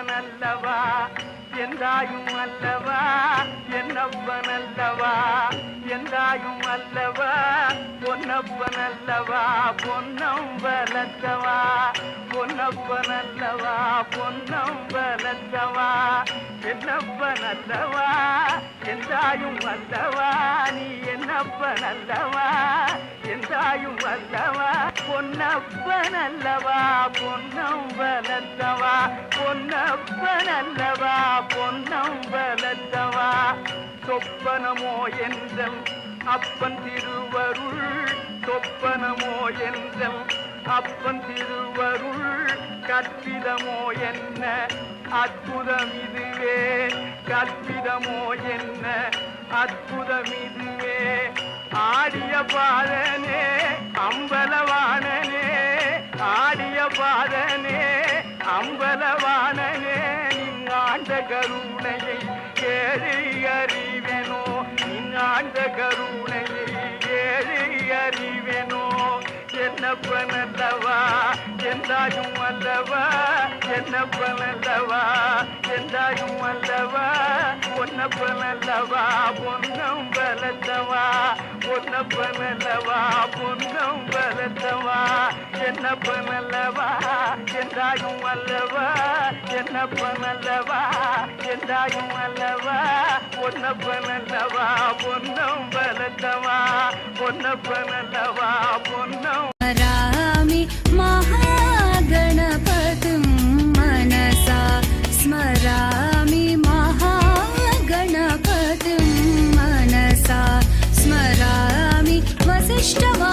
என்னப்பன் அல்லவா என்றாயும் அல்லவா? என்னப்பன் அல்லவா என்றாயும் அல்லவா? பொன்னப்பன் அல்லவா பொன்னம்பலத்தவா? பொன்னப்பன் அல்லவா பொன்னம்பலத்தவா? என்னப்பன் அல்லவா என்றாயும் அல்லவா? நீ என்னப்பன் அல்லவா என்றாயும் அல்லவா? பொன்னப்பன் அல்லவா பொன்னம்பலத்தவா? வளர்த்தவா பொன்னப்பன் அல்லவா சொப்பனமோ என்றல் அப்பன் திருவருள் சொப்பனமோ என்றல் அப்பன் திருவருள் கற்பிதமோ என்ன? அற்புதம் இதுவே கற்பிதமோ என்ன? அற்புதம் இதுவே ஆடிய பாதனே அம்பலவானனே ஆடிய பாதனே அம்பலவானனே கருணையை ஏழு அறிவெனோ? நீங்காண்ட கருணையை ஏழு அறிவெனோ? என்ன அல்லவா? எந்தாயும் அல்லவா? என்ன அல்லவா? எந்தாயும் அல்லவா? ஒன்ன அல்லவா? பொன்னம் பலத்தவா ஒன்ன அல்லவா? பொன்னம் பலத்தவா என்ன அல்லவா? எந்தாயும் அல்லவா? என்றாயும் அல்லவா? பொன்னப்பனல்லவா பொன்னம் பலத்தவா பொன்னப்பனல்லவா பொன்னம் ராமி மகாகணபதும் மனசா? ஸ்மராமி மகாகணபதும் மனசா? ஸ்மராமி வசிஷ்டவா